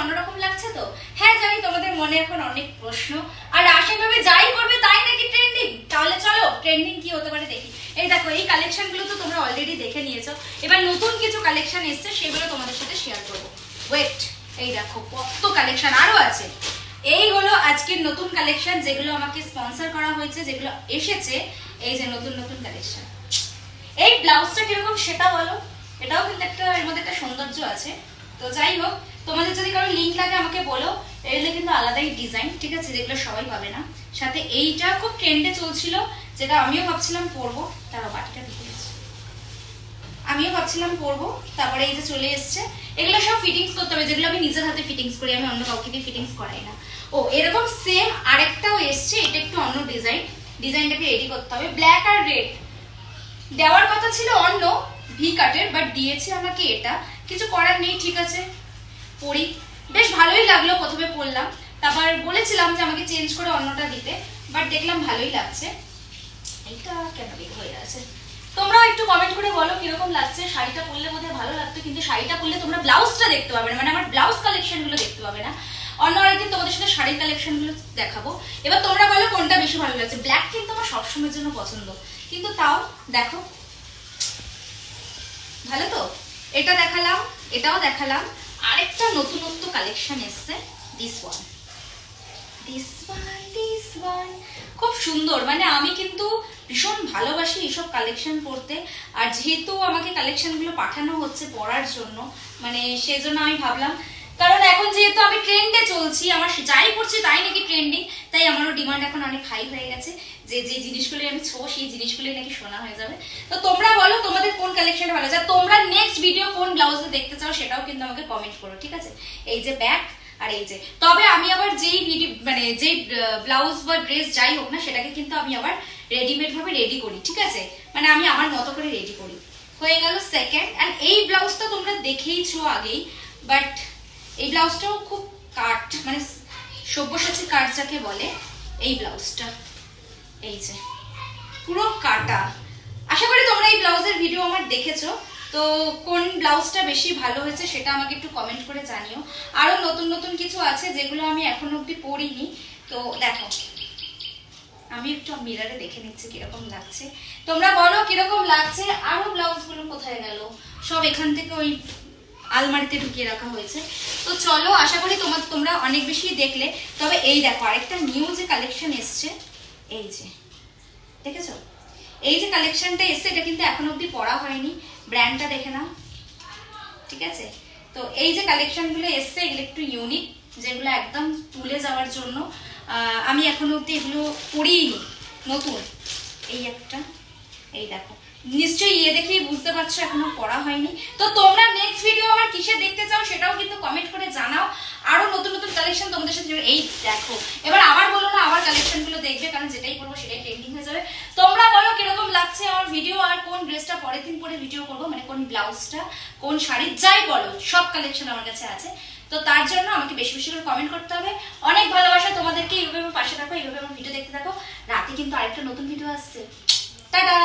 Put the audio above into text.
অন্যরকম লাগছে তো? হ্যাঁ জানি তোমাদের মনে এখন অনেক প্রশ্ন। আর আশা ভাবে যাই করবে তাই নাকি ট্রেন্ডিং তাহলে চলো ট্রেন্ডিং কি হতে পারে দেখি। এই দেখো, এই কালেকশনগুলো তো তোমরা অলরেডি দেখে নিয়েছো। এবার নতুন কিছু কালেকশন এসছে, সেগুলো তোমাদের সাথে শেয়ার করব। ওয়েট এই দেখো, কত কালেকশন আরও আছে। এই হলো আজকের নতুন কালেকশন যেগুলো আমাকে স্পন্সর করা হয়েছে, যেগুলো এসেছে। এই যে নতুন নতুন কালেকশন এই ব্লাউজটা কীরকম সেটা বলো। এটাও কিন্তু একটা, এর মধ্যে একটা সৌন্দর্য আছে। তো যাই হোক তোমাদের যদি কারও লিঙ্ক লাগে আমাকে বলো, এগুলো কিন্তু আলাদাই ডিজাইন ঠিক আছে? যেগুলো সবাই পাবে না। সাথে এইটা খুব ট্রেন্ডে চলছিল, যেটা আমিও ভাবছিলাম পরবো তারা বাটিটা আমিও ভাবছিলাম পরবো তারপরে এই যে চলে এসছে। এগুলো সব ফিটিংস করতে হবে, যেগুলো আমি নিজের হাতে ফিটিংস করি, আমি অন্য কাউকে দিয়ে ফিটিংস করাই না। ও, এরকম সেম আরেকটাও এসছে, এটা একটু অন্য ডিজাইন ডিজাইনটাকে রেডি করতে হবে। ব্ল্যাক আর রেড দেওয়ার কথা ছিল অন্য ভি কাটের বাট দিয়েছে আমাকে এটা। কিছু করার নেই, ঠিক আছে? পরি বেশ ভালোই লাগল প্রথমে পরলাম তারপর বলেছিলাম যে আমাকে চেঞ্জ করে অন্যটা দিতে বাট দেখলাম ভালোই লাগছে। এইটা কেন হয়ে আছে? তোমরাও একটু কমেন্ট করে বলো কীরকম লাগছে? শাড়িটা পরলে বোধহয় ভালো লাগতো, কিন্তু শাড়িটা পরলে তোমরা ব্লাউজটা দেখতে পাবে না মানে আমার ব্লাউজ কালেকশনগুলো দেখতে পাবে না। অন্য আরেকদিন তোমাদের সাথে শাড়ির কালেকশনগুলো দেখাবো। এবার তোমরা বলো কোনটা বেশি ভালো লাগছে? ব্ল্যাক কিন্তু আমার সবসময়ের জন্য পছন্দ। কিন্তু তাও দেখো। ভালো তো? এটা দেখালাম, এটাও দেখালাম। আরেকটা নতুনত্ব কালেকশন এসছে this one this one this one খুব সুন্দর মানে আমি কিন্তু ভীষণ ভালোবাসি এইসব কালেকশন পড়তে। আর যেহেতু আমাকে কালেকশনগুলো পাঠানো হচ্ছে পড়ার জন্য মানে সেজন্য আমি ভাবলাম কারণ এখন যেহেতু আমি ট্রেন্ডে চলছি, আমার যাই পড়ছি তাই নাকি ট্রেন্ডিং তাই আমারও ডিমান্ড এখন অনেক হাই হয়ে গেছে। যে যে জিনিসগুলি আমি ছো, সেই জিনিসগুলি নাকি শোনা হয়ে যাবে। তো তোমরা বলো, তোমাদের কোন কালেকশন ভালো? যায় তোমরা নেক্সট ভিডিও কোন ব্লাউজে দেখতে চাও, সেটাও কিন্তু আমাকে কমেন্ট করো, ঠিক আছে? এই যে ব্যাক আর এই যে। তবে আমি আবার যেই ভিডিও মানে যেই ব্লাউজ বা ড্রেস যাই হোক না, সেটাকে কিন্তু আমি আবার রেডিমেড ভাবে রেডি করি, ঠিক আছে? মানে আমি আমার মতো করে রেডি করি। হয়ে গেল সেকেন্ড অ্যান্ড এই ব্লাউজটা তোমরা দেখেইছো আগেই বাট এই ব্লাউজটাও খুব কাট মানে সব্যসাচী কাট যাকে বলে, এই ব্লাউজটা। এই যে, পুরো কাটা। আশা করি তোমরা এই ব্লাউজের ভিডিও আমার দেখেছ। তো কোন ব্লাউজটা বেশি ভালো হয়েছে সেটা আমাকে একটু কমেন্ট করে জানিও। আরও নতুন নতুন কিছু আছে যেগুলো আমি এখনও অব্দি পড়িনি। তো দেখো, আমি একটু মিরারে দেখে নিচ্ছি কীরকম লাগছে। তোমরা বলো কীরকম লাগছে? আরও ব্লাউজগুলো কোথায় গেল? সব এখান থেকে ওই আলমারিতে ঢুকিয়ে রাখা হয়েছে। তো চলো, আশা করি তোমার তোমরা অনেক বেশি দেখলে। তবে এই দেখো, আরেকটা নিউ যে কালেকশন এসছে, এই যে, দেখেছ? এই যে কালেকশনটা এসছে, এটা কিন্তু এখন অবধি পড়া হয়নি। ব্র্যান্ডটা দেখে নাও। ঠিক আছে? তো এই যে কালেকশনগুলো এসছে, এগুলো একটু ইউনিক যেগুলো একদম তুলে যাওয়ার জন্য। আমি এখনও অবধি এগুলো পড়িনি নতুন। এই একটা, এই দেখো। নিশ্চয়ই ইয়ে দেখেই বুঝতে পারছ, এখনও পড়া হয়নি। তো তোমরা নেক্সট ভিডিও আমার কিসে দেখতে চাও সেটাও কিন্তু কমেন্ট করে জানাও। আরও নতুন নতুন কালেকশন তোমাদের সাথে এই দেখো, এবার আবার বলো না আবার কালেকশনগুলো দেখবে, কারণ যেটাই করব সেটাই ট্রেন্ডিং হয়ে যাবে। তোমরা বলো কীরকম লাগছে আমার ভিডিও আর কোন ড্রেসটা পরের দিন পরে ভিডিও করব মানে কোন ব্লাউজটা, কোন শাড়ি, যাই বলো, সব কালেকশন আমার কাছে আছে। তো তার জন্য আমাকে বেশি বেশি করে কমেন্ট করতে হবে। অনেক ভালোবাসা তোমাদেরকে এইভাবে আমার পাশে থাকো, এইভাবে আমার ভিডিও দেখতে থাকো। রাতে কিন্তু আরেকটা নতুন ভিডিও আসছে। টাটা!